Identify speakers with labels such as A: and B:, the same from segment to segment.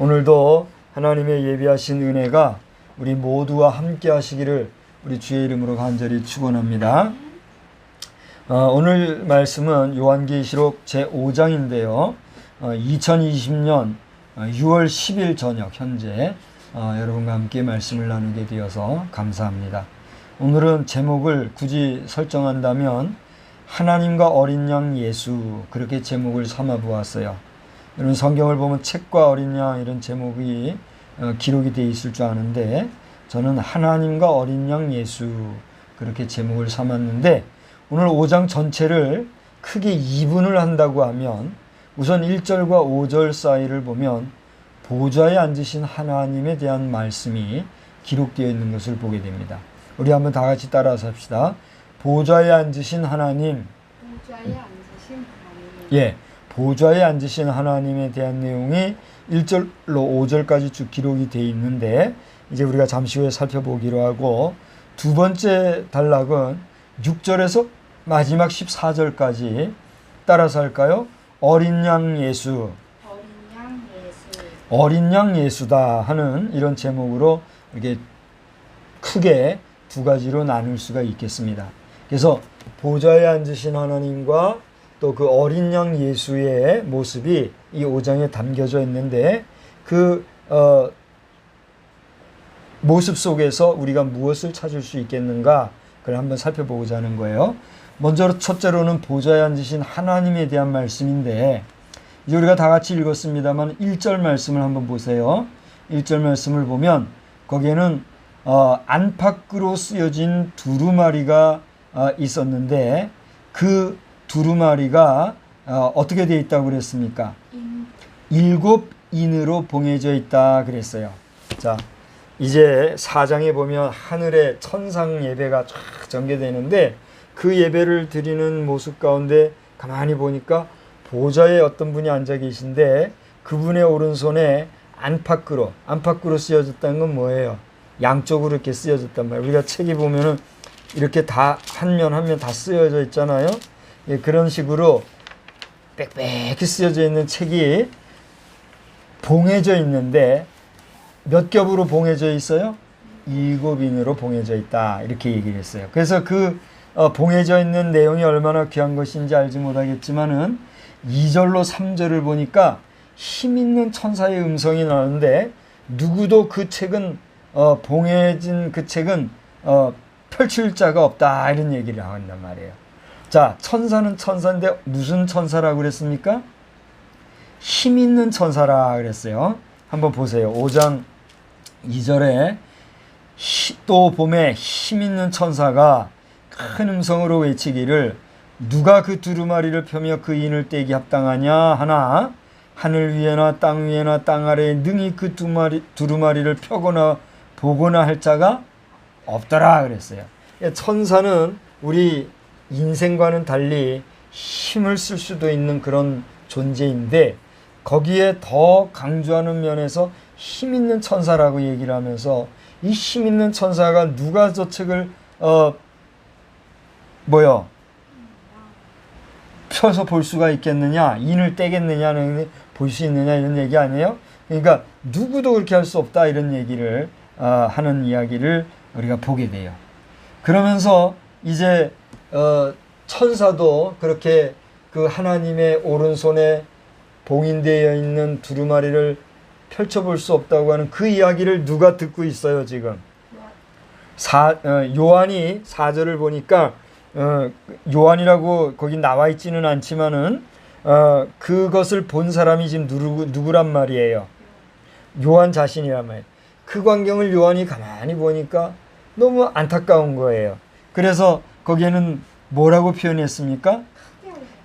A: 오늘도 하나님의 예비하신 은혜가 우리 모두와 함께 하시기를 우리 주의 이름으로 간절히 축원합니다. 어, 오늘 말씀은 요한계시록 제5장인데요. 어, 2020년 6월 10일 저녁 현재 어, 여러분과 함께 말씀을 나누게 되어서 감사합니다. 오늘은 제목을 굳이 설정한다면 하나님과 어린 양 예수 그렇게 제목을 삼아 보았어요. 여러분 성경을 보면 책과 어린 양 이런 제목이 어, 기록이 되어 있을 줄 아는데 저는 하나님과 어린 양 예수 그렇게 제목을 삼았는데 오늘 5장 전체를 크게 2분을 한다고 하면 우선 1절과 5절 사이를 보면 보좌에 앉으신 하나님에 대한 말씀이 기록되어 있는 것을 보게 됩니다. 우리 한번 다 같이 따라서 합시다. 보좌에 앉으신 하나님,
B: 보좌에 앉으신 하나님
A: 예, 보좌에 앉으신 하나님에 대한 내용이 1절로 5절까지 쭉 기록이 되어 있는데 이제 우리가 잠시 후에 살펴보기로 하고 두 번째 단락은 6절에서 마지막 14절까지 따라서 할까요? 어린 양 예수,
B: 어린 양 예수
A: 어린 양 예수다 하는 이런 제목으로 이렇게 크게 두 가지로 나눌 수가 있겠습니다. 그래서 보좌에 앉으신 하나님과 또 그 어린 양 예수의 모습이 이 5장에 담겨져 있는데 그 어, 모습 속에서 우리가 무엇을 찾을 수 있겠는가 그걸 한번 살펴보고자 하는 거예요. 먼저 첫째로는 보좌에 앉으신 하나님에 대한 말씀인데 이제 우리가 다 같이 읽었습니다만 1절 말씀을 한번 보세요. 1절 말씀을 보면 거기에는 어, 안팎으로 쓰여진 두루마리가 어, 있었는데 그 두루마리가 어, 어떻게 되어 있다고 그랬습니까?
B: 인
A: 일곱 인으로 봉해져 있다 그랬어요. 자, 이제 사장에 보면 하늘에 천상 예배가 쫙 전개되는데 그 예배를 드리는 모습 가운데 가만히 보니까 보좌에 어떤 분이 앉아 계신데 그분의 오른손에 안팎으로 안팎으로 쓰여졌다는 건 뭐예요? 양쪽으로 이렇게 쓰여졌단 말이에요. 우리가 책이 보면은 이렇게 다 한 면 한 면 다 쓰여져 있잖아요. 예, 그런 식으로 빽빽히 쓰여져 있는 책이 봉해져 있는데 몇 겹으로 봉해져 있어요? 일곱 인으로 봉해져 있다 이렇게 얘기를 했어요. 그래서 그 어, 봉해져 있는 내용이 얼마나 귀한 것인지 알지 못하겠지만은 2절로 3절을 보니까 힘 있는 천사의 음성이 나오는데 누구도 그 책은 어, 봉해진 그 책은 어, 펼칠 자가 없다 이런 얘기를 한단 말이에요. 자 천사는 천사인데 무슨 천사라고 그랬습니까? 힘 있는 천사라 그랬어요. 한번 보세요. 5장 2절에 또 봄에 힘 있는 천사가 큰 음성으로 외치기를 누가 그 두루마리를 펴며 그 인을 떼기 합당하냐 하나 하늘 위에나 땅 위에나 땅 아래에 능히 그 두마리, 두루마리를 펴거나 보거나 할 자가 없더라 그랬어요. 예, 천사는 우리 인생과는 달리 힘을 쓸 수도 있는 그런 존재인데 거기에 더 강조하는 면에서 힘 있는 천사라고 얘기를 하면서 이 힘 있는 천사가 누가 저 책을 어 뭐요 펴서 볼 수가 있겠느냐 인을 떼겠느냐는 볼 수 있느냐 이런 얘기 아니에요? 그러니까 누구도 그렇게 할 수 없다 이런 얘기를 어, 하는 이야기를 우리가 보게 돼요. 그러면서 이제 어, 천사도 그렇게 그 하나님의 오른손에 봉인되어 있는 두루마리를 펼쳐볼 수 없다고 하는 그 이야기를 누가 듣고 있어요 지금? 사, 어, 요한이 사절을 보니까 어, 요한이라고 거기 나와 있지는 않지만은 어, 그것을 본 사람이 지금 누구, 누구란 말이에요? 요한 자신이란 말이에요. 그 광경을 요한이 가만히 보니까 너무 안타까운 거예요. 그래서 거기에는 뭐라고 표현했습니까?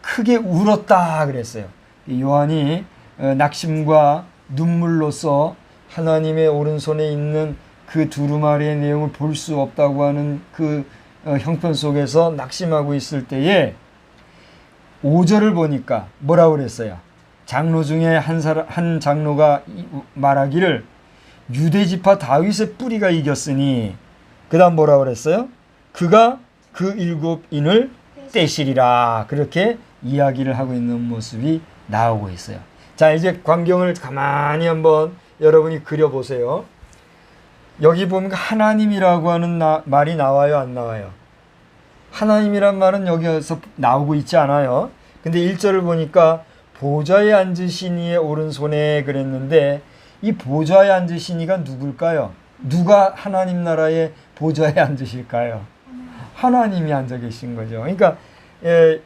A: 크게 울었다 그랬어요. 이 요한이 어, 낙심과 눈물로서 하나님의 오른손에 있는 그 두루마리의 내용을 볼 수 없다고 하는 그 어, 형편 속에서 낙심하고 있을 때에 5절을 보니까 뭐라고 그랬어요? 장로 중에 한 사람 한 장로가 이- 말하기를 유대 지파 다윗의 뿌리가 이겼으니 그 다음 뭐라고 그랬어요? 그가 그 일곱 인을 떼시리라 그렇게 이야기를 하고 있는 모습이 나오고 있어요. 자 이제 광경을 가만히 한번 여러분이 그려보세요. 여기 보면 하나님이라고 하는 나- 말이 나와요, 안 나와요? 하나님이란 말은 여기서 나오고 있지 않아요. 근데 1절을 보니까 보좌에 앉으신 이의 오른손에 그랬는데 이 보좌에 앉으신 이가 누굴까요? 누가 하나님 나라의 보좌에 앉으실까요? 하나님이 앉아 계신 거죠. 그러니까 예,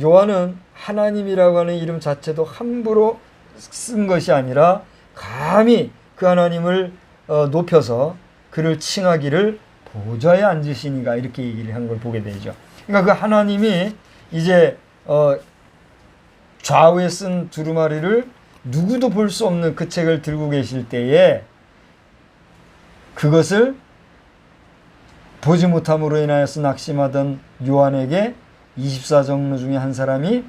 A: 요한은 하나님이라고 하는 이름 자체도 함부로 쓴 것이 아니라 감히 그 하나님을 어, 높여서 그를 칭하기를 보좌에 앉으시니가 이렇게 얘기를 한 걸 보게 되죠. 그러니까 그 하나님이 이제 어, 좌우에 쓴 두루마리를 누구도 볼 수 없는 그 책을 들고 계실 때에 그것을 보지 못함으로 인하여서 낙심하던 요한에게 24정로 중에 한 사람이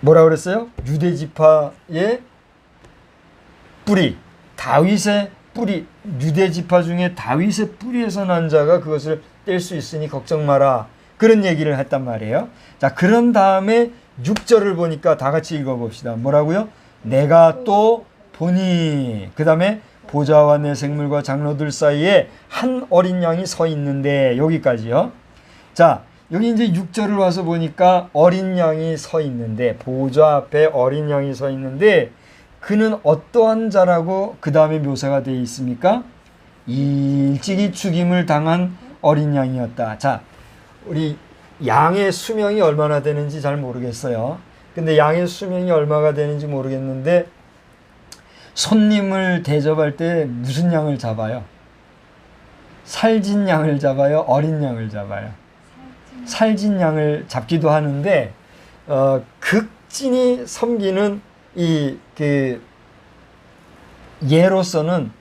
A: 뭐라 그랬어요? 유대 지파의 뿌리, 다윗의 뿌리, 유대 지파 중에 다윗의 뿌리에서 난 자가 그것을 뗄 수 있으니 걱정 마라. 그런 얘기를 했단 말이에요. 자, 그런 다음에 6절을 보니까 다 같이 읽어 봅시다. 뭐라고요? 내가 또 보니. 그 다음에 보좌와 내 생물과 장로들 사이에 한 어린 양이 서 있는데 여기까지요. 자, 여기 이제 6절을 와서 보니까 어린 양이 서 있는데 보좌 앞에 어린 양이 서 있는데 그는 어떠한 자라고 그 다음에 묘사가 되어 있습니까? 일찍이 죽임을 당한 어린 양이었다. 자, 우리 양의 수명이 얼마나 되는지 잘 모르겠어요. 근데 양의 수명이 얼마가 되는지 모르겠는데 손님을 대접할 때 무슨 양을 잡아요? 살진 양을 잡아요? 어린 양을 잡아요? 살진 양을 잡기도 하는데 어, 극진히 섬기는 이 그 예로서는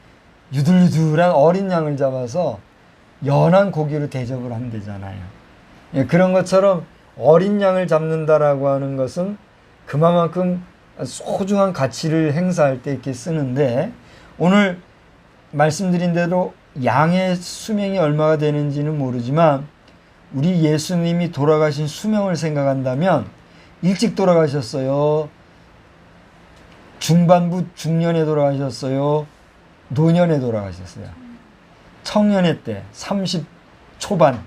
A: 유들유들한 어린 양을 잡아서 연한 고기로 대접을 한대잖아요. 예, 그런 것처럼 어린 양을 잡는다라고 하는 것은 그만큼 소중한 가치를 행사할 때 이렇게 쓰는데 오늘 말씀드린 대로 양의 수명이 얼마가 되는지는 모르지만 우리 예수님이 돌아가신 수명을 생각한다면 일찍 돌아가셨어요. 중반부 중년에 돌아가셨어요. 노년에 돌아가셨어요. 청년의 때 30 초반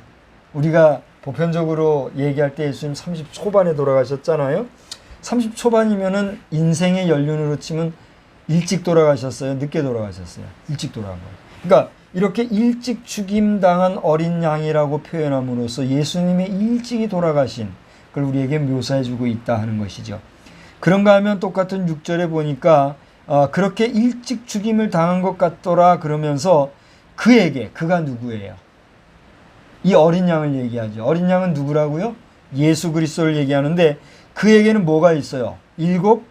A: 우리가 보편적으로 얘기할 때 예수님 30 초반에 돌아가셨잖아요. 30 초반이면은 인생의 연륜으로 치면 일찍 돌아가셨어요. 늦게 돌아가셨어요. 일찍 돌아간 거예요. 그러니까 이렇게 일찍 죽임 당한 어린 양이라고 표현함으로써 예수님의 일찍이 돌아가신 걸 우리에게 묘사해 주고 있다 하는 것이죠. 그런가 하면 똑같은 6절에 보니까 어, 그렇게 일찍 죽임을 당한 것 같더라 그러면서 그에게 그가 누구예요? 이 어린 양을 얘기하죠. 어린 양은 누구라고요? 예수 그리스도를 얘기하는데 그에게는 뭐가 있어요? 일곱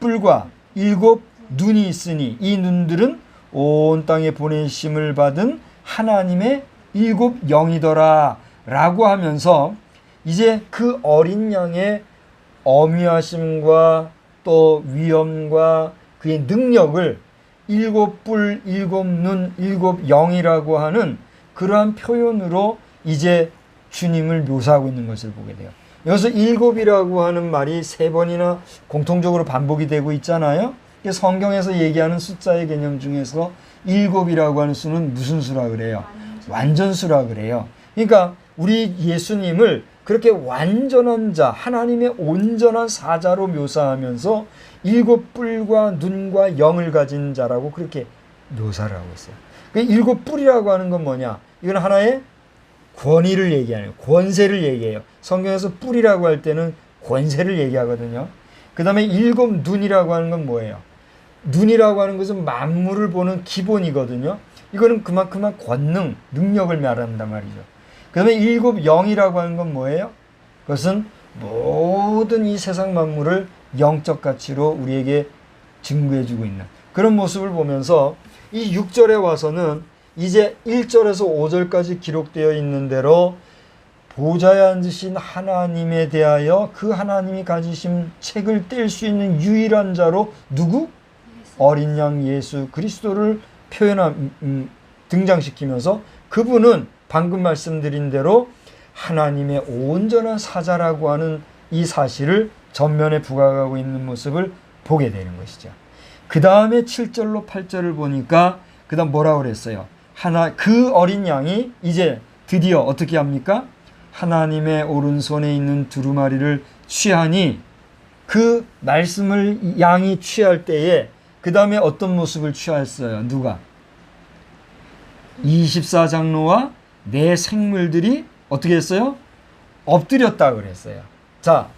A: 뿔과 일곱 눈이 있으니 이 눈들은 온 땅에 보내심을 받은 하나님의 일곱 영이더라 라고 하면서 이제 그 어린 양의 어미하심과 또 위엄과 그의 능력을 일곱 뿔, 일곱 눈, 일곱 영이라고 하는 그러한 표현으로 이제 주님을 묘사하고 있는 것을 보게 돼요. 여기서 일곱이라고 하는 말이 세 번이나 공통적으로 반복이 되고 있잖아요. 성경에서 얘기하는 숫자의 개념 중에서 일곱이라고 하는 수는 무슨 수라 그래요? 완전수라 그래요. 그러니까 우리 예수님을 그렇게 완전한 자, 하나님의 온전한 사자로 묘사하면서 일곱 뿔과 눈과 영을 가진 자라고 그렇게 묘사를 하고 있어요. 그 일곱 뿔이라고 하는 건 뭐냐? 이건 하나의 권위를 얘기하는 권세를 얘기해요. 성경에서 뿔이라고 할 때는 권세를 얘기하거든요. 그 다음에 일곱 눈이라고 하는 건 뭐예요? 눈이라고 하는 것은 만물을 보는 기본이거든요. 이거는 그만큼만 권능, 능력을 말한단 말이죠. 그 다음에 일곱 영이라고 하는 건 뭐예요? 그것은 모든 이 세상 만물을 영적 가치로 우리에게 증거해주고 있는 그런 모습을 보면서 이 6절에 와서는 이제 1절에서 5절까지 기록되어 있는 대로 보좌에 앉으신 하나님에 대하여 그 하나님이 가지신 책을 뗄 수 있는 유일한 자로 누구? 어린 양 예수 그리스도를 표현한 음, 등장시키면서 그분은 방금 말씀드린 대로 하나님의 온전한 사자라고 하는 이 사실을 전면에 부각하고 있는 모습을 보게 되는 것이죠. 그 다음에 7절로 8절을 보니까 그 다음 뭐라 그랬어요? 하나 그 어린 양이 이제 드디어 어떻게 합니까? 하나님의 오른손에 있는 두루마리를 취하니 그 말씀을 양이 취할 때에 그 다음에 어떤 모습을 취했어요? 누가? 24장로와 내 생물들이 어떻게 했어요? 엎드렸다 그랬어요. 자,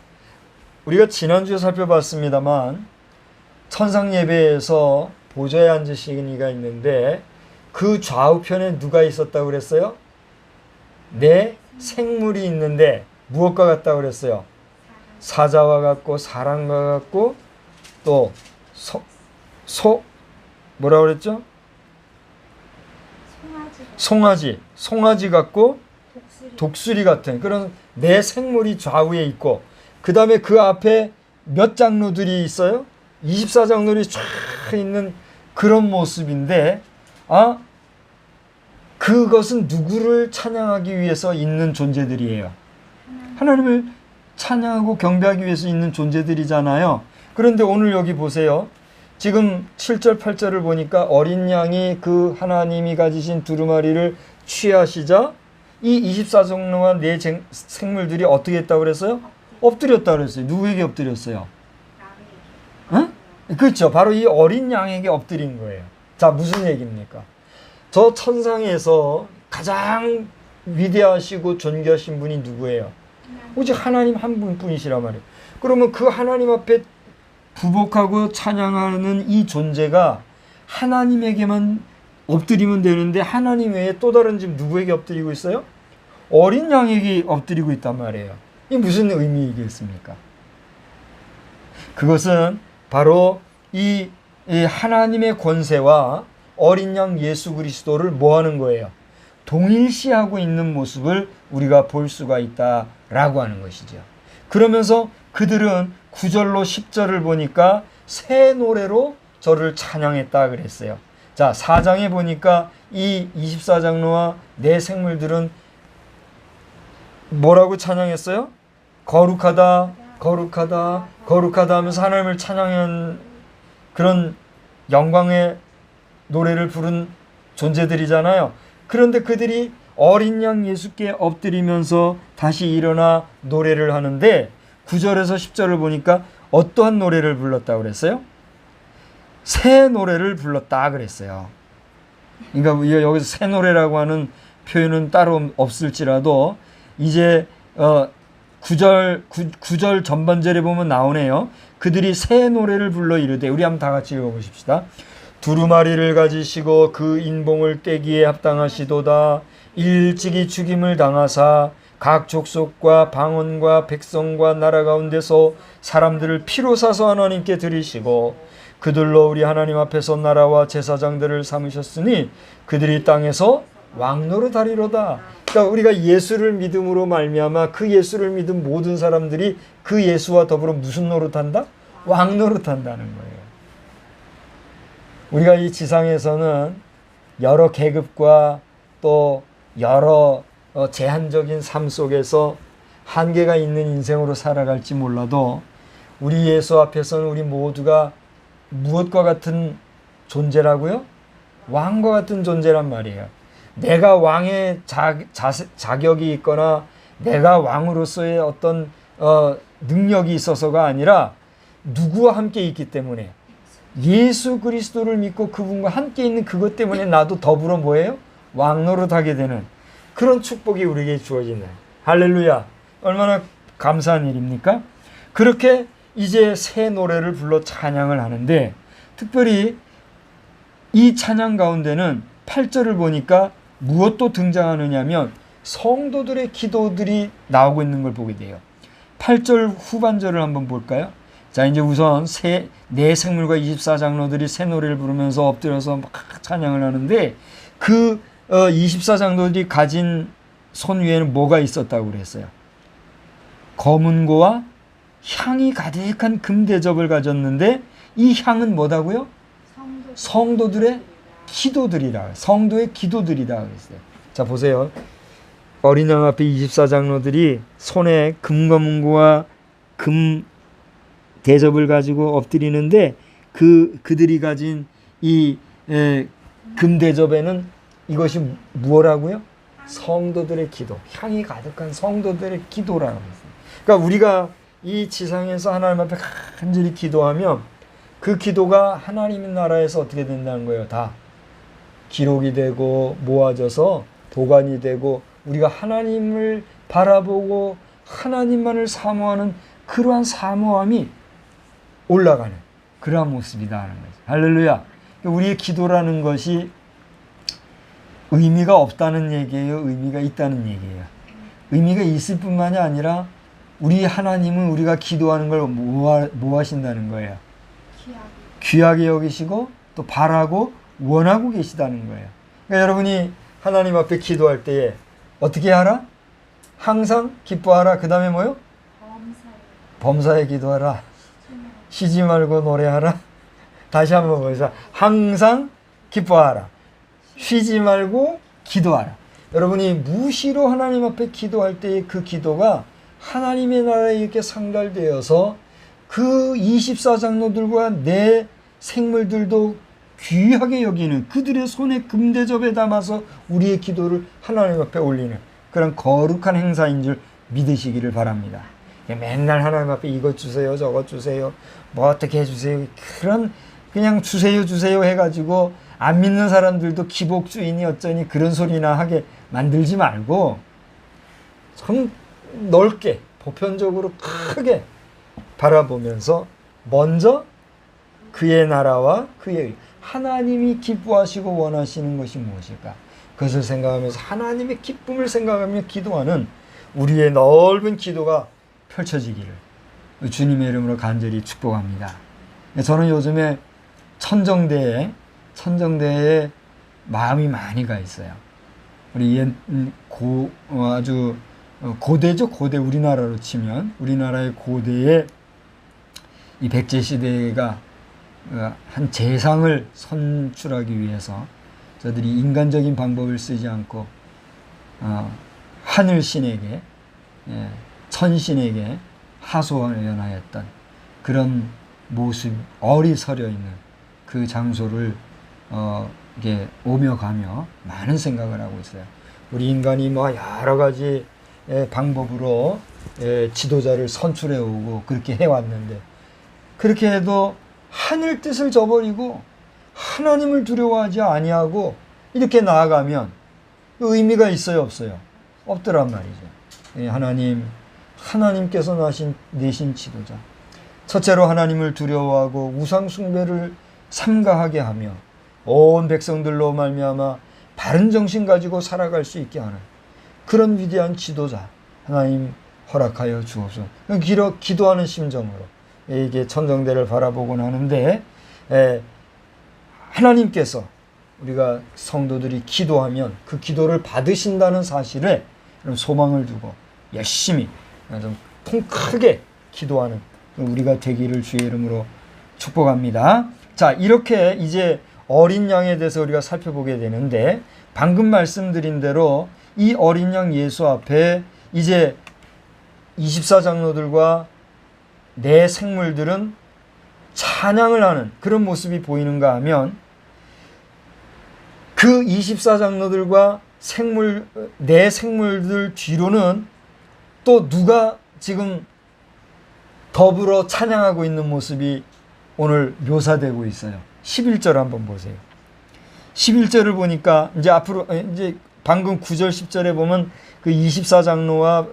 A: 우리가 지난주에 살펴봤습니다만 천상 예배에서 보좌에 앉으신 이가 있는데 그 좌우편에 누가 있었다고 그랬어요? 내 생물이 있는데 무엇과 같다고 그랬어요? 사자와 같고 사람과 같고 또 소, 소 뭐라 그랬죠?
B: 송아지
A: 송아지, 같고
B: 독수리
A: 같은 그런 내 생물이 좌우에 있고 그 다음에 그 앞에 몇 장로들이 있어요? 24장로들이 쫙 있는 그런 모습인데 아 그것은 누구를 찬양하기 위해서 있는 존재들이에요. 하나님을 찬양하고 경배하기 위해서 있는 존재들이잖아요. 그런데 오늘 여기 보세요. 지금 7절 8절을 보니까 어린 양이 그 하나님이 가지신 두루마리를 취하시자 이 24종로와 네 쟁- 생물들이 어떻게 했다고 그랬어요? 엎드렸다 그랬어요. 누구에게 엎드렸어요? 응? 그렇죠. 바로 이 어린 양에게 엎드린 거예요. 자, 무슨 얘기입니까? 저 천상에서 가장 위대하시고 존귀하신 분이 누구예요? 오직 하나님 한 분뿐이시란 말이에요. 그러면 그 하나님 앞에 부복하고 찬양하는 이 존재가 하나님에게만 엎드리면 되는데 하나님 외에 또 다른 집 누구에게 엎드리고 있어요? 어린 양에게 엎드리고 있단 말이에요. 이 무슨 의미이겠습니까? 그것은 바로 이, 이 하나님의 권세와 어린 양 예수 그리스도를 뭐 하는 거예요? 동일시하고 있는 모습을 우리가 볼 수가 있다라고 하는 것이죠. 그러면서 그들은 9절로 10절을 보니까 새 노래로 저를 찬양했다 그랬어요. 자, 4장에 보니까 이 24장로와 내 생물들은 뭐라고 찬양했어요? 거룩하다, 거룩하다, 거룩하다 하면서 하나님을 찬양한 그런 영광의 노래를 부른 존재들이잖아요. 그런데 그들이 어린 양 예수께 엎드리면서 다시 일어나 노래를 하는데 9절에서 10절을 보니까 어떠한 노래를 불렀다고 그랬어요? 새 노래를 불렀다 그랬어요. 그러니까 여기서 새 노래라고 하는 표현은 따로 없을지라도 이제 어 9절 9, 절 전반절에 보면 나오네요. 그들이 새 노래를 불러 이르되 우리 한번 다 같이 읽어 보십시다. 두루마리를 가지시고 그 인봉을 떼기에 합당하시도다. 일찍이 죽임을 당하사 각 족속과 방언과 백성과 나라 가운데서 사람들을 피로 사서 하나님께 드리시고 그들로 우리 하나님 앞에서 나라와 제사장들을 삼으셨으니 그들이 땅에서 왕노릇 하리로다. 그러니까 우리가 예수를 믿음으로 말미암아 그 예수를 믿은 모든 사람들이 그 예수와 더불어 무슨 노릇한다? 왕노릇한다는 거예요. 우리가 이 지상에서는 여러 계급과 또 여러 어, 제한적인 삶 속에서 한계가 있는 인생으로 살아갈지 몰라도 우리 예수 앞에서는 우리 모두가 무엇과 같은 존재라고요? 왕과 같은 존재란 말이에요. 내가 왕의 자, 자, 자격이 있거나 내가 왕으로서의 어떤 어, 능력이 있어서가 아니라 누구와 함께 있기 때문에 예수 그리스도를 믿고 그분과 함께 있는 그것 때문에 나도 더불어 뭐예요? 왕노릇하게 되는 그런 축복이 우리에게 주어지는 할렐루야 얼마나 감사한 일입니까? 그렇게 이제 새 노래를 불러 찬양을 하는데 특별히 이 찬양 가운데는 8절을 보니까 무엇도 등장하느냐면 성도들의 기도들이 나오고 있는 걸 보게 돼요. 8절 후반절을 한번 볼까요? 자, 이제 우선 새, 네 생물과 24장로들이 새 노래를 부르면서 엎드려서 막 찬양을 하는데 그 어, 24장로들이 가진 손 위에는 뭐가 있었다고 그랬어요? 검은고와 향이 가득한 금대접을 가졌는데 이 향은 뭐다고요?
B: 성도
A: 성도들의 기도들이라 성도의 기도들이다 그랬어요. 자 보세요. 어린 양 앞에 24장로들이 손에 금검은고와 금 대접을 가지고 엎드리는데 그 그들이 가진 이 에, 금대접에는 이것이 무엇라고요? 성도들의 기도, 향이 가득한 성도들의 기도라는 것입니다. 그러니까 우리가 이 지상에서 하나님 앞에 간절히 기도하면 그 기도가 하나님의 나라에서 어떻게 된다는 거예요? 다 기록이 되고 모아져서 도관이 되고 우리가 하나님을 바라보고 하나님만을 사모하는 그러한 사모함이 올라가는 그러한 모습이다라는 거죠. 할렐루야. 우리의 기도라는 것이 의미가 없다는 얘기예요. 의미가 있다는 얘기예요. 의미가 있을 뿐만이 아니라 우리 하나님은 우리가 기도하는 걸 뭐, 뭐 하신다는 거예요.
B: 귀하게
A: 여기시고 또 바라고 원하고 계시다는 거예요. 그러니까 여러분이 하나님 앞에 기도할 때에 어떻게 하라? 항상 기뻐하라. 그 다음에 뭐요?
B: 범사에
A: 범사에 기도하라. 쉬지 말고 노래하라. 다시 한번 보자. 항상 기뻐하라. 쉬지 말고 기도하라. 여러분이 무시로 하나님 앞에 기도할 때의 그 기도가 하나님의 나라에 이렇게 상달되어서 그 24장로들과 내 생물들도 귀하게 여기는 그들의 손에 금대접에 담아서 우리의 기도를 하나님 앞에 올리는 그런 거룩한 행사인 줄 믿으시기를 바랍니다. 맨날 하나님 앞에 이것 주세요, 저것 주세요, 뭐 어떻게 해주세요. 그런 그냥 주세요, 주세요 해가지고 안 믿는 사람들도 기복주의니 어쩌니 그런 소리나 하게 만들지 말고 좀 넓게 보편적으로 크게 바라보면서 먼저 그의 나라와 그의 하나님이 기뻐하시고 원하시는 것이 무엇일까? 그것을 생각하면서 하나님의 기쁨을 생각하며 기도하는 우리의 넓은 기도가 펼쳐지기를 주님의 이름으로 간절히 축복합니다. 저는 요즘에 천정대에 천정대에 마음이 많이 가 있어요. 우리 옛, 음, 고, 어, 아주 어, 고대죠. 고대 우리나라로 치면 우리나라의 고대에 이 백제 시대가 어, 한 재상을 선출하기 위해서 저들이 인간적인 방법을 쓰지 않고 어, 하늘 신에게 예, 천신에게 하소연하였던 그런 모습 어리서려 있는 그 장소를 어, 오며 가며 많은 생각을 하고 있어요. 우리 인간이 뭐 여러 가지 예, 방법으로 예, 지도자를 선출해 오고 그렇게 해왔는데 그렇게 해도 하늘 뜻을 저버리고 하나님을 두려워하지 아니하고 이렇게 나아가면 의미가 있어요 없어요 없더란 말이죠 예, 하나님 하나님께서 나신 내신 지도자 첫째로 하나님을 두려워하고 우상 숭배를 삼가하게 하며 온 백성들로 말미암아 바른 정신 가지고 살아갈 수 있게 하는 그런 위대한 지도자 하나님 허락하여 주옵소서. 기도, 기도하는 심정으로 이게 천정대를 바라보곤 하는데 에, 하나님께서 우리가 성도들이 기도하면 그 기도를 받으신다는 사실에 소망을 두고 열심히 좀 통 크게 기도하는 우리가 되기를 주의 이름으로 축복합니다. 자, 이렇게 이제 어린 양에 대해서 우리가 살펴보게 되는데 방금 말씀드린 대로 이 어린 양 예수 앞에 이제 24장로들과 내 생물들은 찬양을 하는 그런 모습이 보이는가 하면 그 24장로들과 생물 내 생물들 뒤로는 또 누가 지금 더불어 찬양하고 있는 모습이 오늘 묘사되고 있어요. 11절 한번 보세요. 11절을 보니까 이제 앞으로 이제 방금 9절 10절에 보면 그 24장로와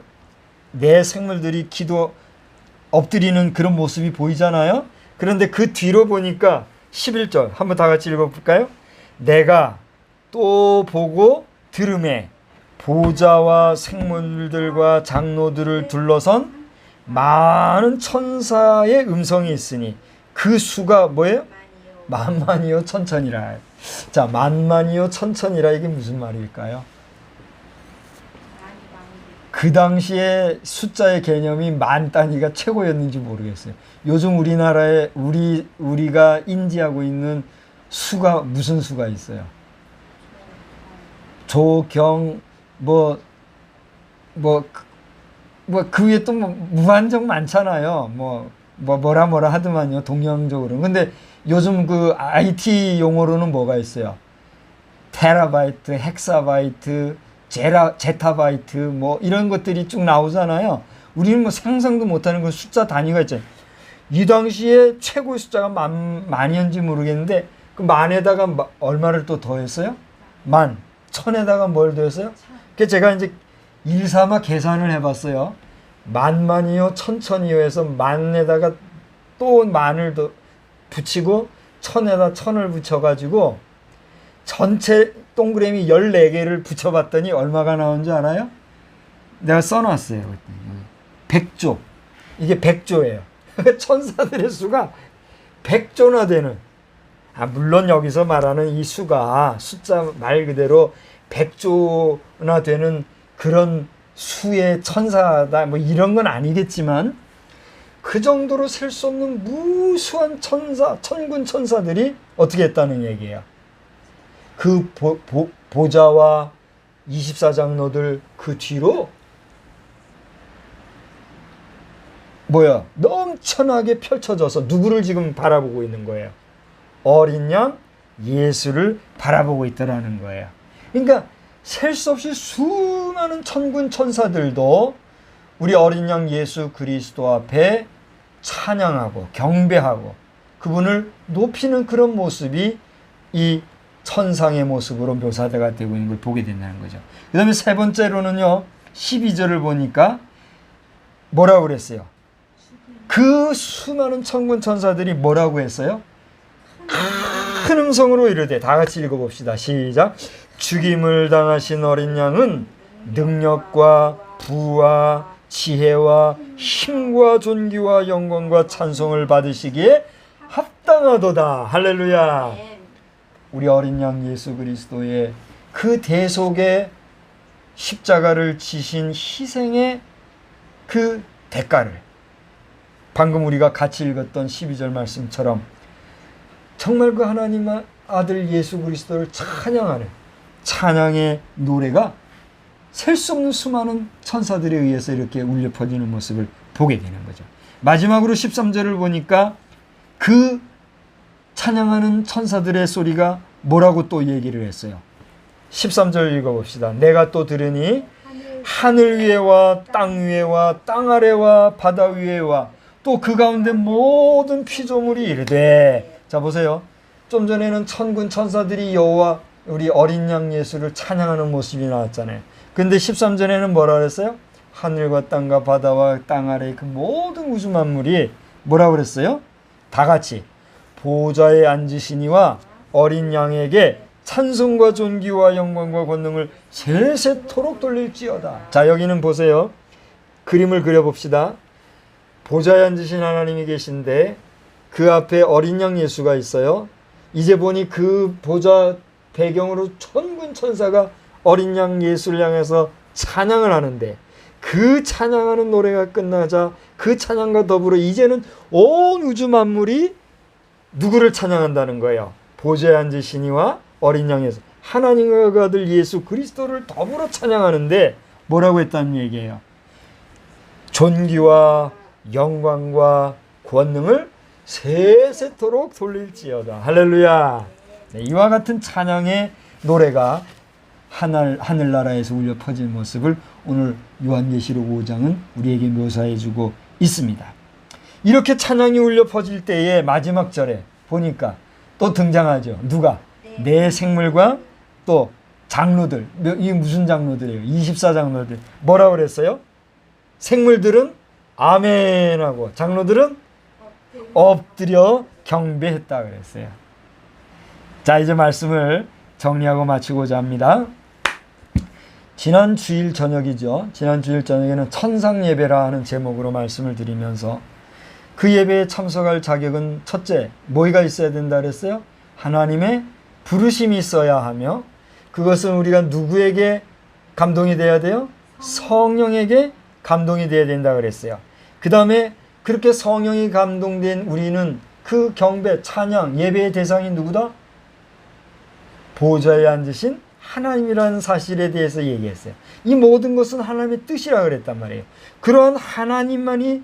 A: 내 생물들이 기도 엎드리는 그런 모습이 보이잖아요. 그런데 그 뒤로 보니까 11절 한번 다 같이 읽어 볼까요? 내가 또 보고 들음에 보좌와 생물들과 장로들을 둘러선 많은 천사의 음성이 있으니 그 수가 뭐예요? 만만이요 천천이라. 자, 만만이요 천천이라 이게 무슨 말일까요? 그 당시에 숫자의 개념이 만 단위가 최고였는지 모르겠어요. 요즘 우리나라에 우리 우리가 인지하고 있는 수가 무슨 수가 있어요? 조경 뭐 뭐 뭐 그 위에 또 뭐 무한정 많잖아요. 뭐, 뭐 뭐라 뭐라 하더만요. 동양적으로. 근데 요즘 그 IT 용어로는 뭐가 있어요? 테라바이트, 헥사바이트, 제라, 제타바이트 뭐 이런 것들이 쭉 나오잖아요. 우리는 뭐 상상도 못하는 그 숫자 단위가 있잖아요. 이 당시에 최고의 숫자가 만, 만이었는지 모르겠는데 그 만에다가 마- 얼마를 또 더했어요? 만. 천에다가 뭘 더했어요? 그 제가 이제 일삼아 계산을 해봤어요. 만만이요, 천천이요 해서 만에다가 또 만을 더 붙이고 천에다 천을 붙여가지고 전체 동그라미 14개를 붙여봤더니 얼마가 나온 줄 알아요? 내가 써놨어요. 백조. 이게 백조예요. 천사들의 수가 백조나 되는. 아, 물론 여기서 말하는 이 수가 숫자 말 그대로 백조나 되는 그런 수의 천사다 뭐 이런 건 아니겠지만 그 정도로 셀 수 없는 무수한 천사, 천군 천사들이 어떻게 했다는 얘기예요. 그 보, 보, 보좌와 24장로들 그 뒤로 뭐야 넘쳐나게 펼쳐져서 누구를 지금 바라보고 있는 거예요. 어린 양 예수를 바라보고 있더라는 거예요. 그러니까 셀 수 없이 수많은 천군 천사들도 우리 어린 양 예수 그리스도 앞에 찬양하고 경배하고 그분을 높이는 그런 모습이 이 천상의 모습으로 묘사가 되고 있는 걸 보게 된다는 거죠. 그 다음에 세 번째로는요, 12절을 보니까 뭐라고 그랬어요? 그 수많은 천군 천사들이 뭐라고 했어요? 큰 음성으로 이르되 다 같이 읽어봅시다. 시작. 죽임을 당하신 어린 양은 능력과 부와 지혜와 힘과 존귀와 영광과 찬송을 받으시기에 합당하도다. 할렐루야. 우리 어린 양 예수 그리스도의 그 대속의 십자가를 지신 희생의 그 대가를 방금 우리가 같이 읽었던 12절 말씀처럼 정말 그 하나님 아들 예수 그리스도를 찬양하는 찬양의 노래가 셀 수 없는 수많은 천사들에 의해서 이렇게 울려 퍼지는 모습을 보게 되는 거죠. 마지막으로 13절을 보니까 그 찬양하는 천사들의 소리가 뭐라고 또 얘기를 했어요. 13절 읽어봅시다. 내가 또 들으니 하늘 위에와 땅 위에와 땅 아래와 바다 위에와 또 그 가운데 모든 피조물이 이르되 자 보세요. 좀 전에는 천군 천사들이 여호와 우리 어린 양 예수를 찬양하는 모습이 나왔잖아요. 근데 13절에는 뭐라 그랬어요? 하늘과 땅과 바다와 땅 아래 그 모든 우주 만물이 뭐라 그랬어요? 다 같이 보좌에 앉으시니와 어린 양에게 찬송과 존귀와 영광과 권능을 세세토록 돌릴지어다. 자, 여기는 보세요. 그림을 그려봅시다. 보좌에 앉으신 하나님이 계신데 그 앞에 어린 양 예수가 있어요. 이제 보니 그 보좌 배경으로 천군 천사가 어린 양 예수를 향해서 찬양을 하는데 그 찬양하는 노래가 끝나자 그 찬양과 더불어 이제는 온 우주 만물이 누구를 찬양한다는 거예요. 보좌에 앉으시니와 어린 양에서 하나님과 그 아들 예수 그리스도를 더불어 찬양하는데 뭐라고 했다는 얘기예요. 존귀와 영광과 권능을 세세토록 돌릴지어다. 할렐루야. 네, 이와 같은 찬양의 노래가 하늘 하늘나라에서 울려 퍼질 모습을 오늘 요한계시록 5장은 우리에게 묘사해 주고 있습니다. 이렇게 찬양이 울려 퍼질 때에 마지막 절에 보니까 또 등장하죠. 누가? 네 생물과 또 장로들. 이 무슨 장로들이에요? 24장로들. 뭐라 그랬어요? 생물들은 아멘하고 장로들은 엎드려 경배했다 그랬어요. 자, 이제 말씀을 정리하고 마치고자 합니다. 지난 주일 저녁이죠. 지난 주일 저녁에는 천상 예배라 하는 제목으로 말씀을 드리면서 그 예배에 참석할 자격은 첫째, 뭐가 있어야 된다 그랬어요? 하나님의 부르심이 있어야 하며 그것은 우리가 누구에게 감동이 돼야 돼요? 성령에게 감동이 돼야 된다 그랬어요. 그 다음에 그렇게 성령이 감동된 우리는 그 경배, 찬양, 예배의 대상이 누구다? 보좌에 앉으신 하나님이라는 사실에 대해서 얘기했어요. 이 모든 것은 하나님의 뜻이라 그랬단 말이에요. 그러한 하나님만이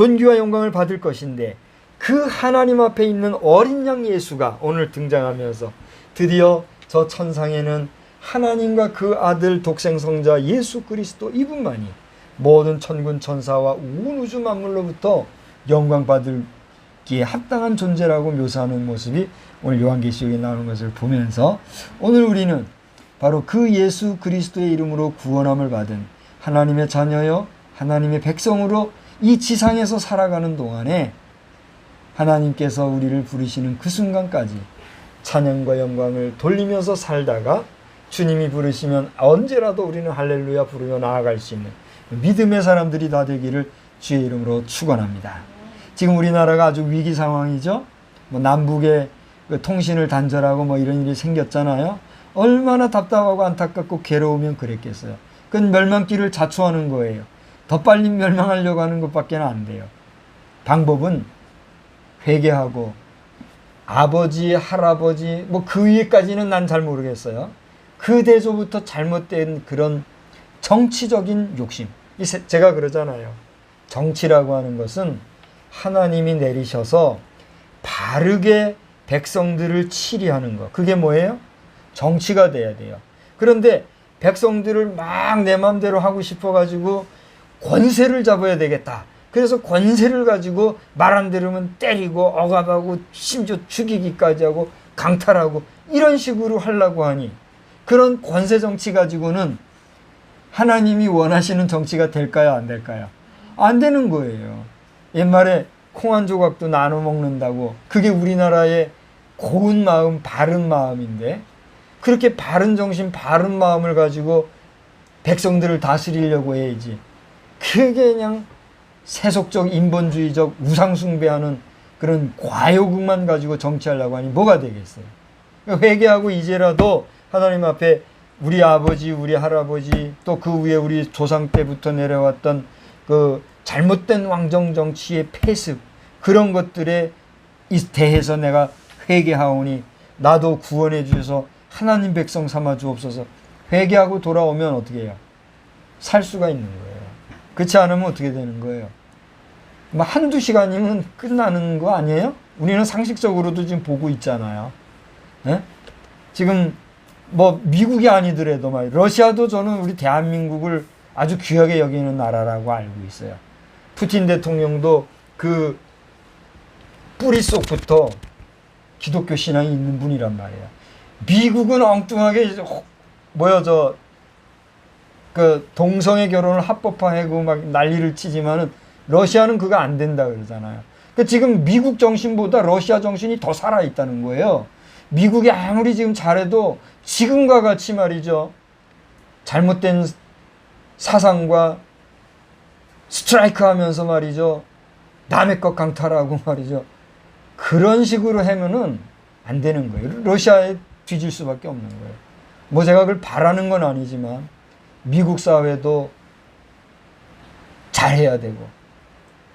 A: 존귀와 영광을 받을 것인데 그 하나님 앞에 있는 어린 양 예수가 오늘 등장하면서 드디어 저 천상에는 하나님과 그 아들 독생성자 예수 그리스도 이분만이 모든 천군 천사와 온 우주 만물로부터 영광 받을기에 합당한 존재라고 묘사하는 모습이 오늘 요한계시록에 나오는 것을 보면서 오늘 우리는 바로 그 예수 그리스도의 이름으로 구원함을 받은 하나님의 자녀여 하나님의 백성으로 이 지상에서 살아가는 동안에 하나님께서 우리를 부르시는 그 순간까지 찬양과 영광을 돌리면서 살다가 주님이 부르시면 언제라도 우리는 할렐루야 부르며 나아갈 수 있는 믿음의 사람들이 다 되기를 주의 이름으로 축원합니다. 지금 우리나라가 아주 위기 상황이죠. 뭐 남북의 그 통신을 단절하고 뭐 이런 일이 생겼잖아요. 얼마나 답답하고 안타깝고 괴로우면 그랬겠어요. 그건 멸망길을 자초하는 거예요. 더 빨리 멸망하려고 하는 것밖에 안 돼요. 방법은 회개하고 아버지, 할아버지, 뭐 그 위에까지는 난 잘 모르겠어요. 그 대조부터 잘못된 그런 정치적인 욕심. 제가 그러잖아요. 정치라고 하는 것은 하나님이 내리셔서 바르게 백성들을 치리하는 것. 그게 뭐예요? 정치가 돼야 돼요. 그런데 백성들을 막 내 마음대로 하고 싶어 가지고 권세를 잡아야 되겠다. 그래서 권세를 가지고 말 안 들으면 때리고 억압하고 심지어 죽이기까지 하고 강탈하고 이런 식으로 하려고 하니 그런 권세 정치 가지고는 하나님이 원하시는 정치가 될까요? 안 될까요? 안 되는 거예요. 옛말에 콩 한 조각도 나눠 먹는다고 그게 우리나라의 고운 마음, 바른 마음인데 그렇게 바른 정신, 바른 마음을 가지고 백성들을 다스리려고 해야지. 그게 그냥 세속적, 인본주의적, 우상숭배하는 그런 과욕만 가지고 정치하려고 하니 뭐가 되겠어요? 회개하고 이제라도 하나님 앞에 우리 아버지, 우리 할아버지, 또 그 위에 우리 조상 때부터 내려왔던 그 잘못된 왕정 정치의 폐습, 그런 것들에 이 대해서 내가 회개하오니 나도 구원해 주셔서 하나님 백성 삼아 주옵소서. 회개하고 돌아오면 어떻게 해요? 살 수가 있는 거예요. 그렇지 않으면 어떻게 되는 거예요? 뭐 한두 시간이면 끝나는 거 아니에요? 우리는 상식적으로도 지금 보고 있잖아요. 예? 지금 뭐 미국이 아니더라도 말 러시아도 저는 우리 대한민국을 아주 귀하게 여기는 나라라고 알고 있어요. 푸틴 대통령도 그 뿌리 속부터 기독교 신앙이 있는 분이란 말이에요. 미국은 엉뚱하게 뭐야 저 그 동성애 결혼을 합법화하고 막 난리를 치지만은 러시아는 그거 안 된다 그러잖아요. 그 지금 미국 정신보다 러시아 정신이 더 살아 있다는 거예요. 미국이 아무리 지금 잘해도 지금과 같이 말이죠. 잘못된 사상과 스트라이크 하면서 말이죠. 남의 것 강탈하고 말이죠. 그런 식으로 하면은 안 되는 거예요. 러시아에 뒤질 수밖에 없는 거예요. 뭐 제가 그걸 바라는 건 아니지만 미국 사회도 잘해야 되고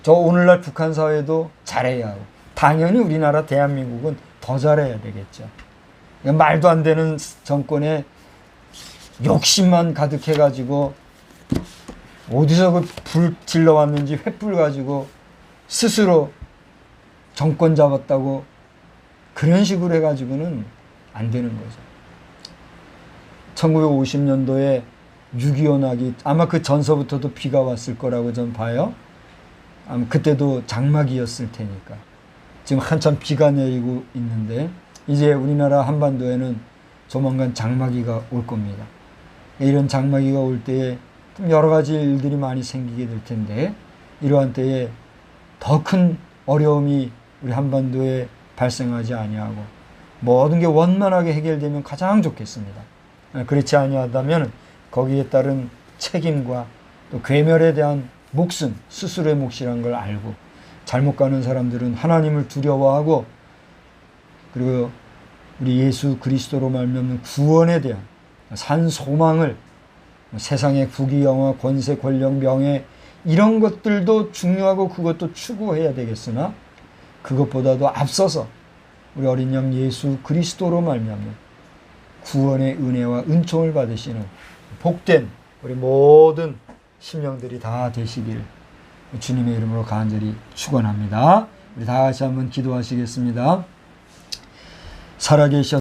A: 저 오늘날 북한 사회도 잘해야 하고 당연히 우리나라 대한민국은 더 잘해야 되겠죠. 말도 안 되는 정권에 욕심만 가득해가지고 어디서 그 불 질러왔는지 횃불 가지고 스스로 정권 잡았다고 그런 식으로 해가지고는 안 되는 거죠. 1950년도에 6.25 나기 아마 그 전서부터도 비가 왔을 거라고 전 봐요. 아마 그때도 장막이었을 테니까. 지금 한참 비가 내리고 있는데 이제 우리나라 한반도에는 조만간 장마기가 올 겁니다. 이런 장마기가 올 때에 좀 여러 가지 일들이 많이 생기게 될 텐데 이러한 때에 더 큰 어려움이 우리 한반도에 발생하지 아니하고 모든 게 원만하게 해결되면 가장 좋겠습니다. 그렇지 아니하다면 거기에 따른 책임과 또 괴멸에 대한 목숨, 스스로의 몫이라는 걸 알고 잘못 가는 사람들은 하나님을 두려워하고 그리고 우리 예수 그리스도로 말미암는 구원에 대한 산 소망을 세상의 부귀 영화 권세 권력 명예 이런 것들도 중요하고 그것도 추구해야 되겠으나 그것보다도 앞서서 우리 어린 양 예수 그리스도로 말미암는 구원의 은혜와 은총을 받으시는 복된 우리 모든 심령들이 다 되시길 주님의 이름으로 간절히 축원합니다. 우리 다 같이 한번 기도하시겠습니다. 살아계셨